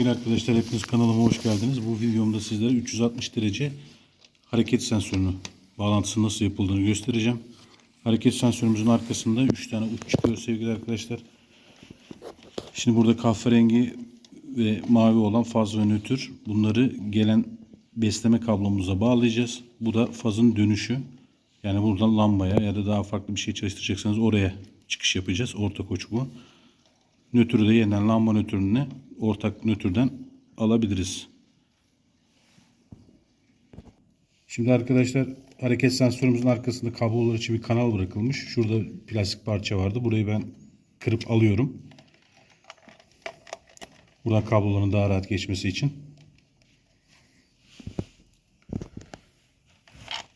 Sevgili arkadaşlar hepiniz kanalıma hoş geldiniz. Bu videomda sizlere 360 derece hareket sensörünü bağlantısının nasıl yapıldığını göstereceğim. Hareket sensörümüzün arkasında 3 tane uç çıkıyor sevgili arkadaşlar. Şimdi burada kahverengi ve mavi olan faz ve nötr. Bunları gelen besleme kablomuza bağlayacağız. Bu da fazın dönüşü. Yani buradan lambaya ya da daha farklı bir şey çalıştıracaksanız oraya çıkış yapacağız. Orta koç bu. Nötrü de yeniden lamba nötrünü ortak nötrden alabiliriz. Şimdi arkadaşlar hareket sensörümüzün arkasında kablolar için bir kanal bırakılmış. Şurada plastik parça vardı. Burayı ben kırıp alıyorum. Buradan kabloların daha rahat geçmesi için.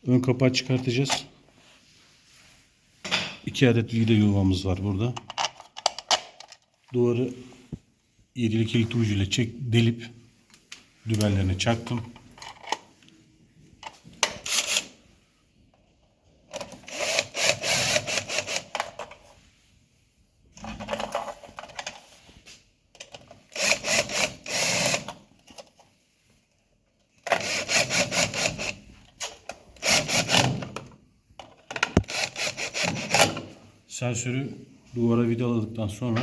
Ön kapağı çıkartacağız. İki adet vida yuvamız var burada. Duvarı 7'li kilit ucuyla çek delip dübenlerine çaktım. Sensörü duvara vidaladıktan sonra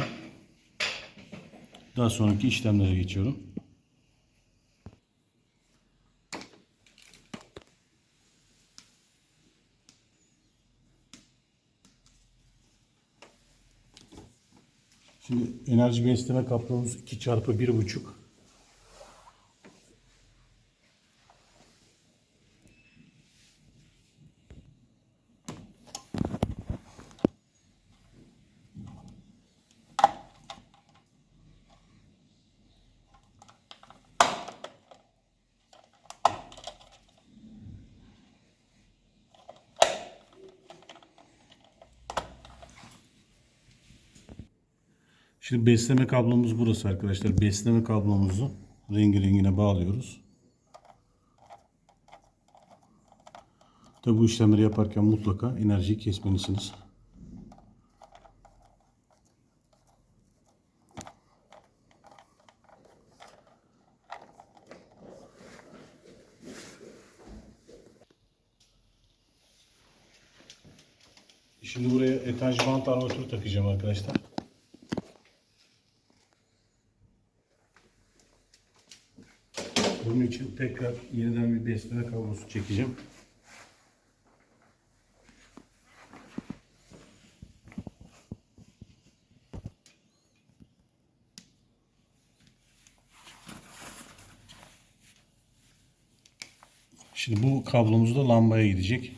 daha sonraki işlemlere geçiyorum. Şimdi enerji besleme kaplomuz 2 çarpı 1.5 Şimdi besleme kablomuz burası arkadaşlar. Besleme kablomuzu rengi rengine bağlıyoruz. Tabi bu işlemleri yaparken mutlaka enerjiyi kesmelisiniz. Şimdi buraya etaj bant armatürü takacağım arkadaşlar. Bunun için tekrar yeniden bir besleme kablosu çekeceğim. Şimdi bu kablomuz da lambaya gidecek.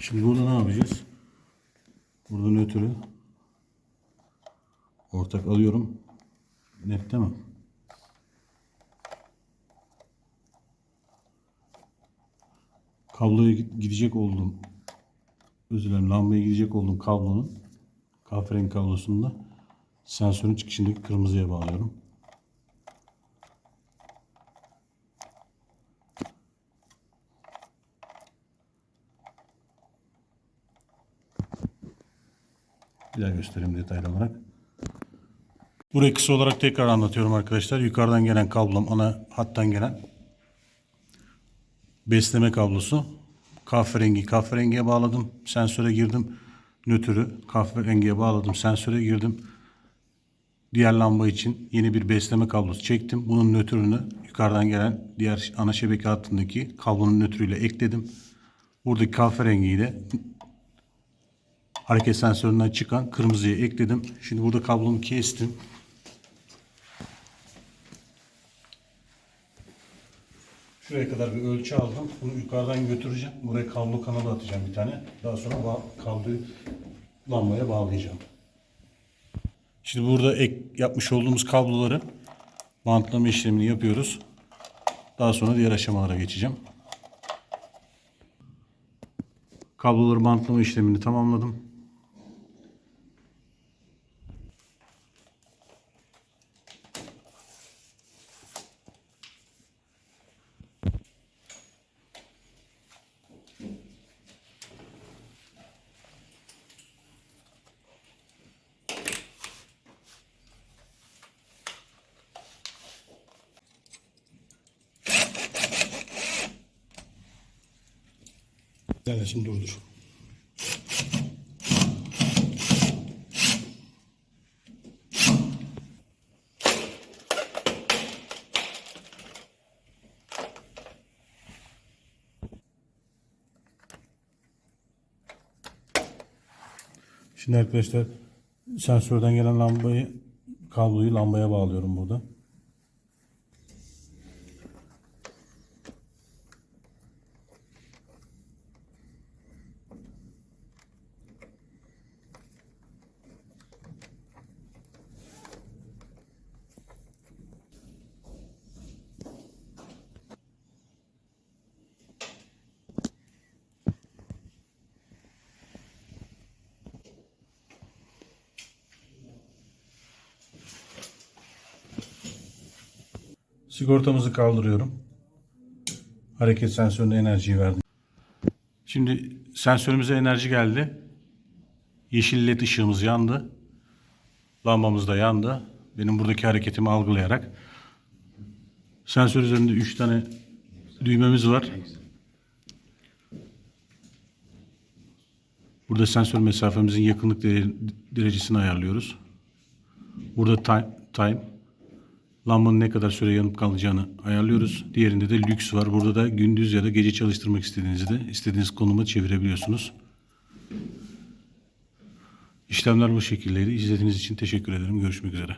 Şimdi burada ne yapacağız? Nötrü ortak alıyorum. Net mi? Kabloya gidecek olduğum özür dilerim lambaya gidecek olduğum kablonun kahverengi kablosunu da sensörün çıkışındaki kırmızıya bağlıyorum. Bir daha göstereyim detaylı olarak. Burayı kısa olarak tekrar anlatıyorum arkadaşlar. Yukarıdan gelen kablom ana hattan gelen besleme kablosu. Kahverengi kahverengiye bağladım. Sensöre girdim. Nötrü kahverengiye bağladım. Sensöre girdim. Diğer lamba için yeni bir besleme kablosu çektim. Bunun nötrünü yukarıdan gelen diğer ana şebeke hattındaki kablonun nötrüyle ekledim. Buradaki kahverengiyi de hareket sensöründen çıkan kırmızıya ekledim. Şimdi burada kablomu kestim. Şuraya kadar bir ölçü aldım. Bunu yukarıdan götüreceğim. Buraya kablo kanalı atacağım bir tane. Daha sonra kabloyu lambaya bağlayacağım. Şimdi burada ek yapmış olduğumuz kabloları bantlama işlemini yapıyoruz. Daha sonra diğer aşamalara geçeceğim. Kabloları bantlama işlemini tamamladım. Tanesini durdur. Şimdi arkadaşlar sensörden gelen lambayı kabloyu lambaya bağlıyorum burada. Sigortamızı kaldırıyorum. Hareket sensörüne enerjiyi verdim. Şimdi sensörümüze enerji geldi. Yeşil led ışığımız yandı. Lambamız da yandı. Benim buradaki hareketimi algılayarak. Sensör üzerinde 3 tane düğmemiz var. Burada sensör mesafemizin yakınlık dere- derecesini ayarlıyoruz. Burada time, time lambanın ne kadar süre yanıp kalacağını ayarlıyoruz. Diğerinde de lüks var. Burada da gündüz ya da gece çalıştırmak istediğinizde istediğiniz konuma çevirebiliyorsunuz. İşlemler bu şekildeydi. İzlediğiniz için teşekkür ederim. Görüşmek üzere.